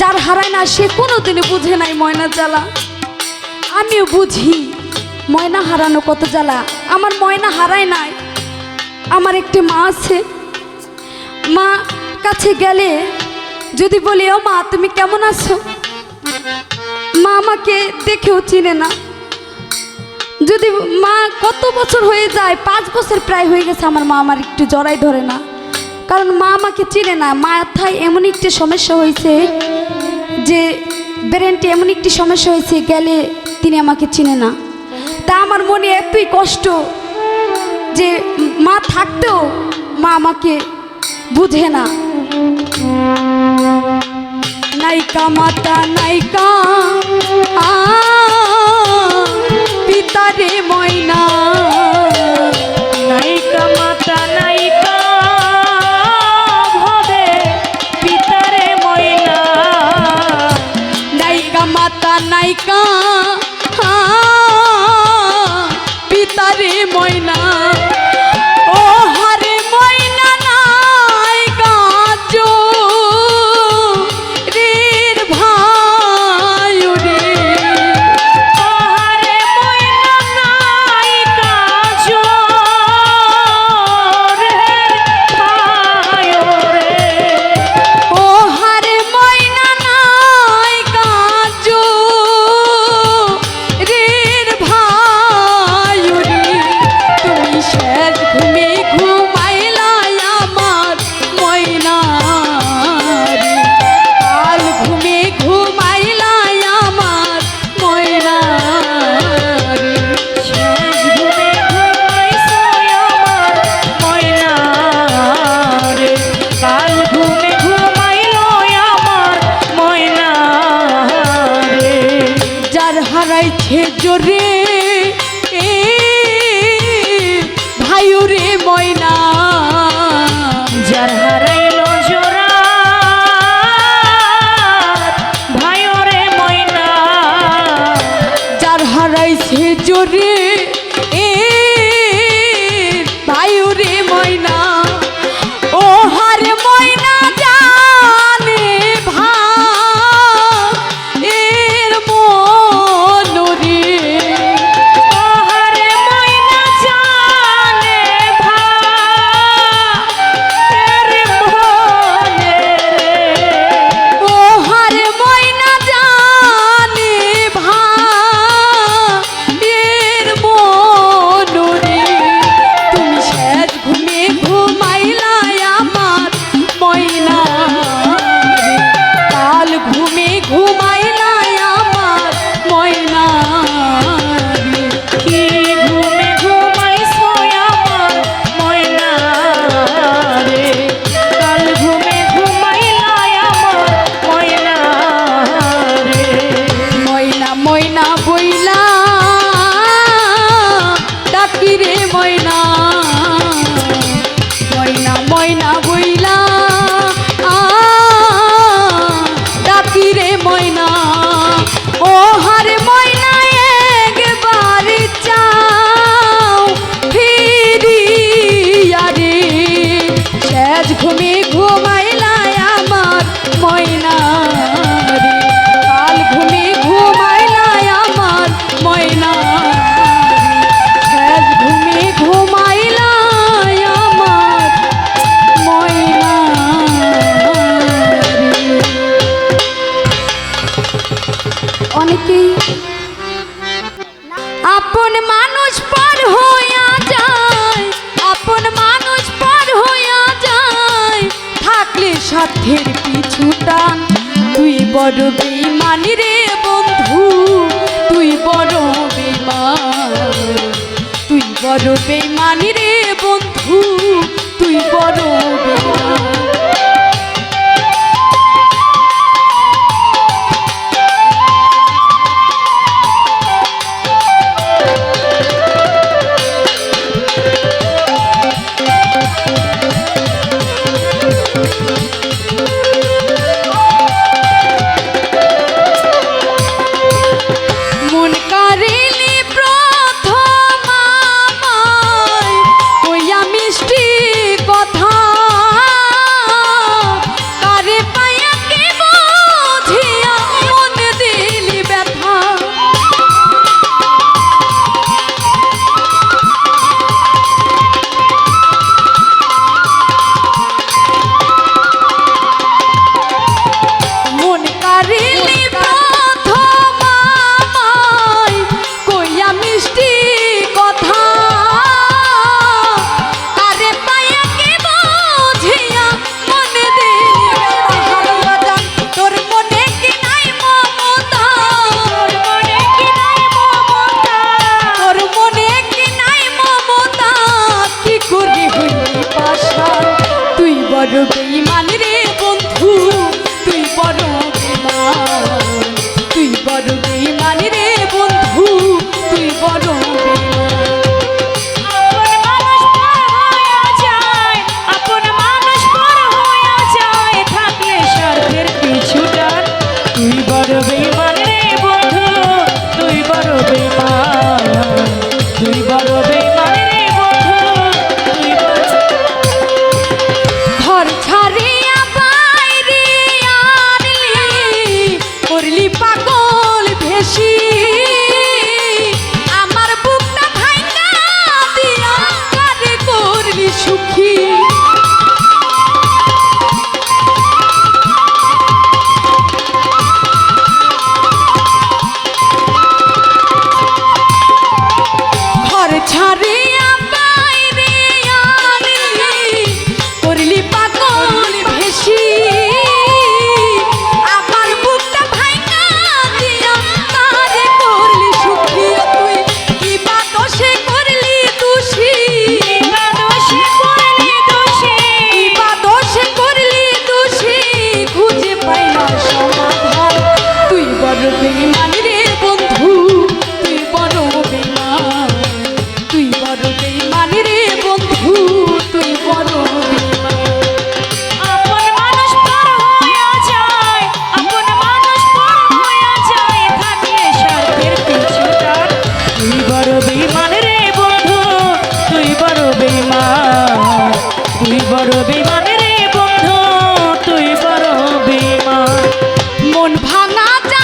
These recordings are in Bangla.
যার হারায় না, সে কোনোদিনই বুঝে নাই ময়না জ্বালা। আমিও বুঝি, ময়না হারানো কত জ্বালা। আমার ময়না হারায় নাই, আমার একটি মা আছে। মা কাছে গেলে যদি বলি, ও মা, তুমি কেমন আছো? মা আমাকে দেখেও চিনে না। যদি মা কত বছর হয়ে যায়, পাঁচ বছর প্রায় হয়ে গেছে, আমার মা আমার একটু জড়াই ধরে না। কারণ মা আমাকে চিনে না। মাথায় এমন একটি সমস্যা হয়েছে যে ব্রেনটি এমন একটি সমস্যা হয়েছে, গেলে তিনি আমাকে চিনে না। তা আমার মনে এতই কষ্ট যে, মা থাকতেও মা আমাকে বুঝে না। নাইকা মাতা নাইকা আ সাথের পিছু টান। তুই বড় বেমানি রে বন্ধু, তুই বড় বেমান তুই বড় বেমানি রে বন্ধু, তুই বড় বেমান করলি পাগল ভেসি। রাজা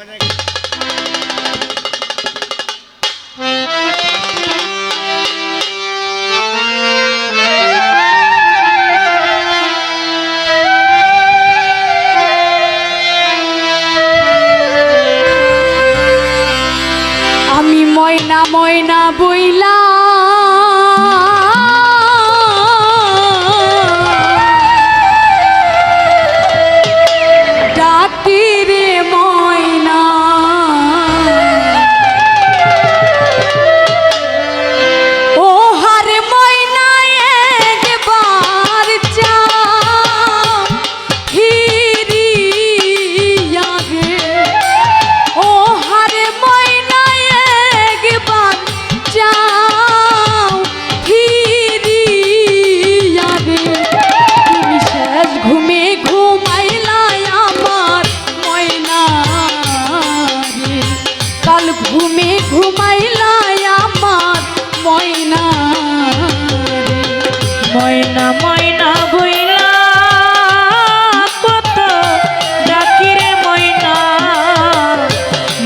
আমি ময়না ময়না বইলা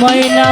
ময়না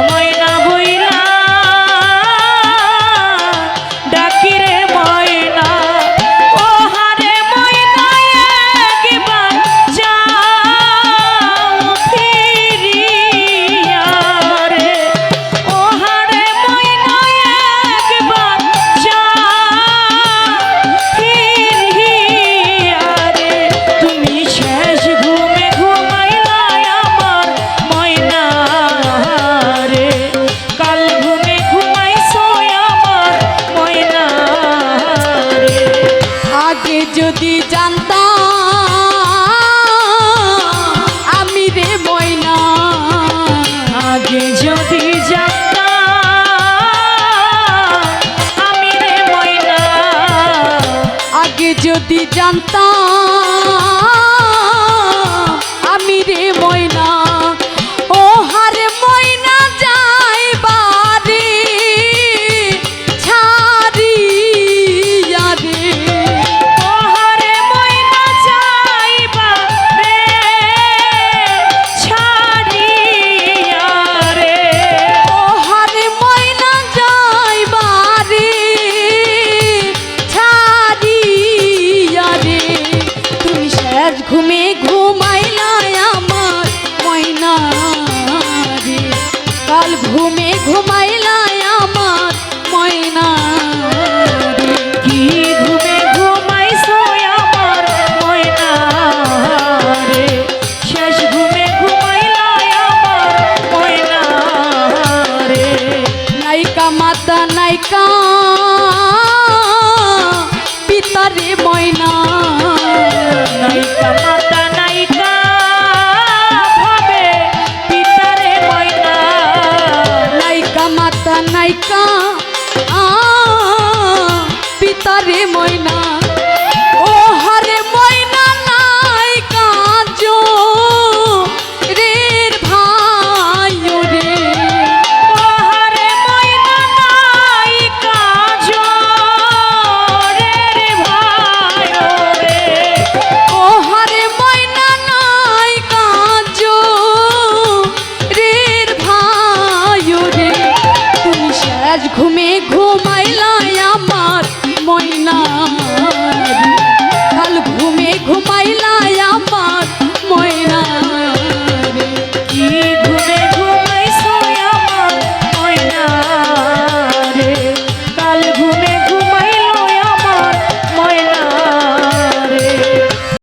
জানতাম মাতা